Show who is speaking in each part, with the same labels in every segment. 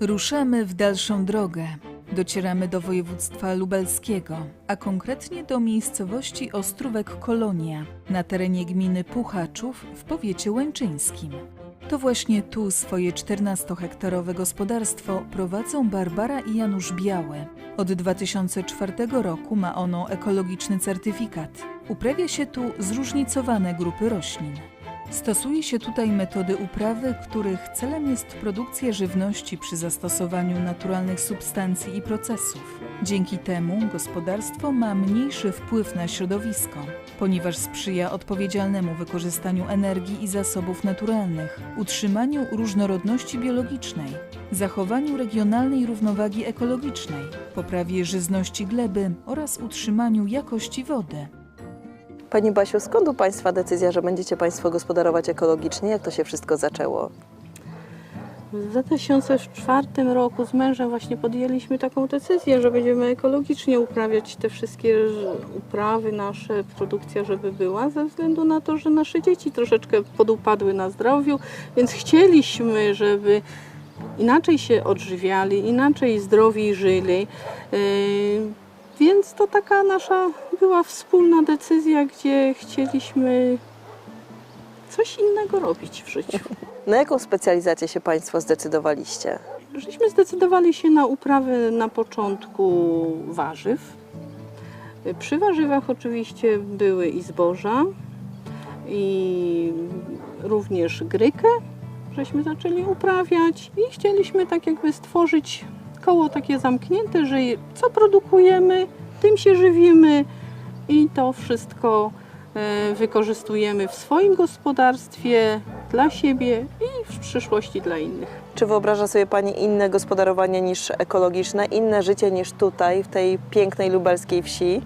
Speaker 1: Ruszamy w dalszą drogę. Docieramy do województwa lubelskiego, a konkretnie do miejscowości Ostrówek Kolonia na terenie gminy Puchaczów w powiecie łęczyńskim. To właśnie tu swoje 14-hektarowe gospodarstwo prowadzą Barbara i Janusz Biały. Od 2004 roku ma ono ekologiczny certyfikat. Uprawia się tu zróżnicowane grupy roślin. Stosuje się tutaj metody uprawy, których celem jest produkcja żywności przy zastosowaniu naturalnych substancji i procesów. Dzięki temu gospodarstwo ma mniejszy wpływ na środowisko, ponieważ sprzyja odpowiedzialnemu wykorzystaniu energii i zasobów naturalnych, utrzymaniu różnorodności biologicznej, zachowaniu regionalnej równowagi ekologicznej, poprawie żyzności gleby oraz utrzymaniu jakości wody.
Speaker 2: Pani Basiu, skąd u Państwa decyzja, że będziecie Państwo gospodarować ekologicznie? Jak to się wszystko zaczęło?
Speaker 3: W 2004 roku z mężem właśnie podjęliśmy taką decyzję, że będziemy ekologicznie uprawiać te wszystkie uprawy nasze, produkcja, żeby była, ze względu na to, że nasze dzieci troszeczkę podupadły na zdrowiu, więc chcieliśmy, żeby inaczej się odżywiali, inaczej zdrowiej żyli. Yy, Więc to taka nasza była wspólna decyzja, gdzie chcieliśmy coś innego robić w życiu.
Speaker 2: Na jaką specjalizację się Państwo zdecydowaliście?
Speaker 3: Żeśmy zdecydowali się na uprawę na początku warzyw. Przy warzywach oczywiście były i zboża, i również grykę, żeśmy zaczęli uprawiać i chcieliśmy tak jakby stworzyć koło takie zamknięte, że co produkujemy, tym się żywimy i to wszystko e, wykorzystujemy w swoim gospodarstwie, dla siebie i w przyszłości dla innych.
Speaker 2: Czy wyobraża sobie Pani inne gospodarowanie niż ekologiczne, inne życie niż tutaj, w tej pięknej lubelskiej wsi?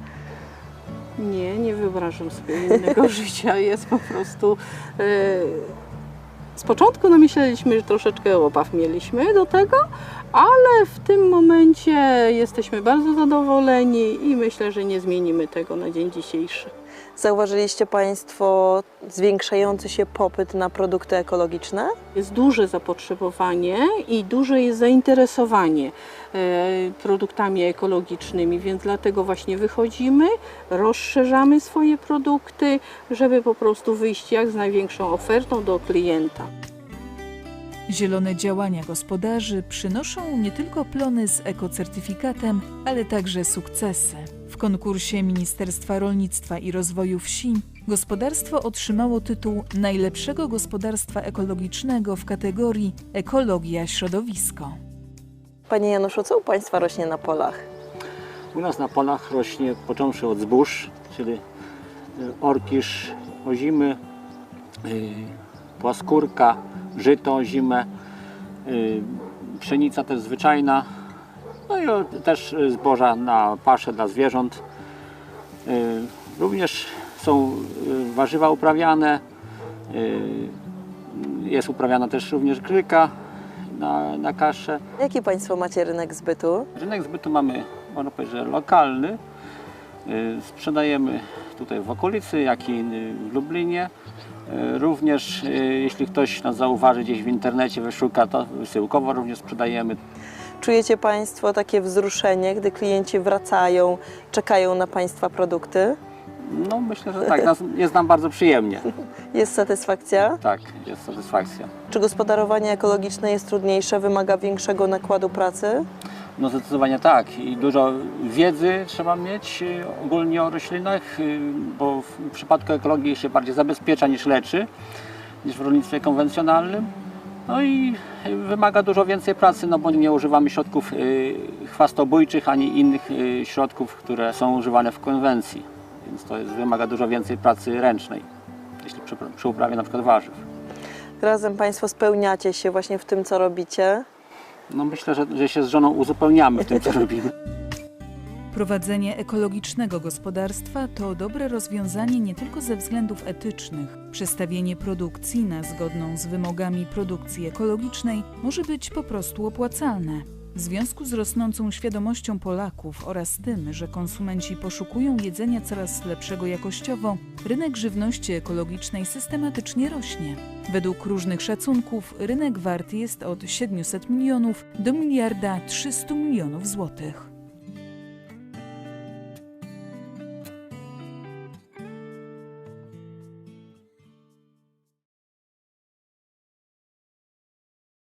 Speaker 3: Nie, nie wyobrażam sobie innego życia. Jest po prostu. e, z początku no myśleliśmy, że troszeczkę obaw mieliśmy do tego, ale w tym momencie jesteśmy bardzo zadowoleni i myślę, że nie zmienimy tego na dzień dzisiejszy.
Speaker 2: Zauważyliście Państwo zwiększający się popyt na produkty ekologiczne?
Speaker 3: Jest duże zapotrzebowanie i duże jest zainteresowanie e, produktami ekologicznymi, więc dlatego właśnie wychodzimy, rozszerzamy swoje produkty, żeby po prostu wyjść jak z największą ofertą do klienta.
Speaker 1: Zielone działania gospodarzy przynoszą nie tylko plony z ekocertyfikatem, ale także sukcesy. W konkursie Ministerstwa Rolnictwa i Rozwoju Wsi gospodarstwo otrzymało tytuł najlepszego gospodarstwa ekologicznego w kategorii Ekologia Środowisko.
Speaker 2: Panie Januszu, co u Państwa rośnie na polach?
Speaker 4: U nas na polach rośnie, począwszy od zbóż, czyli y, orkisz ozimy, y, płaskórka, żyto ozime, y, pszenica też zwyczajna, no i też y, zboża na paszę dla zwierząt. Y, Również są y, warzywa uprawiane, jest uprawiana też również gryka na, na kaszę.
Speaker 2: Jaki Państwo macie rynek zbytu?
Speaker 4: Rynek zbytu mamy, można powiedzieć, że lokalny. Sprzedajemy tutaj w okolicy, jak i w Lublinie. Również y, jeśli ktoś nas zauważy gdzieś w internecie, wyszuka, to wysyłkowo również sprzedajemy.
Speaker 2: Czujecie Państwo takie wzruszenie, gdy klienci wracają, czekają na Państwa produkty?
Speaker 4: No myślę, że tak, jest nam bardzo przyjemnie.
Speaker 2: Jest satysfakcja?
Speaker 4: Tak, jest satysfakcja.
Speaker 2: Czy gospodarowanie ekologiczne jest trudniejsze, wymaga większego nakładu pracy?
Speaker 4: No zdecydowanie tak i dużo wiedzy trzeba mieć y, ogólnie o roślinach, y, bo w przypadku ekologii się bardziej zabezpiecza niż leczy, niż w rolnictwie konwencjonalnym. No i wymaga dużo więcej pracy, no bo nie używamy środków y, chwastobójczych ani innych środków, które są używane w konwencji. Więc to jest, wymaga dużo więcej pracy ręcznej, jeśli przy, przy uprawie na przykład warzyw.
Speaker 2: Razem Państwo spełniacie się właśnie w tym, co robicie?
Speaker 4: No myślę, że, że się z żoną uzupełniamy w tym, co robimy.
Speaker 1: Prowadzenie ekologicznego gospodarstwa to dobre rozwiązanie nie tylko ze względów etycznych. Przestawienie produkcji na zgodną z wymogami produkcji ekologicznej może być po prostu opłacalne. W związku z rosnącą świadomością Polaków oraz tym, że konsumenci poszukują jedzenia coraz lepszego jakościowo, rynek żywności ekologicznej systematycznie rośnie. Według różnych szacunków rynek wart jest od 700 milionów do miliarda 300 milionów złotych.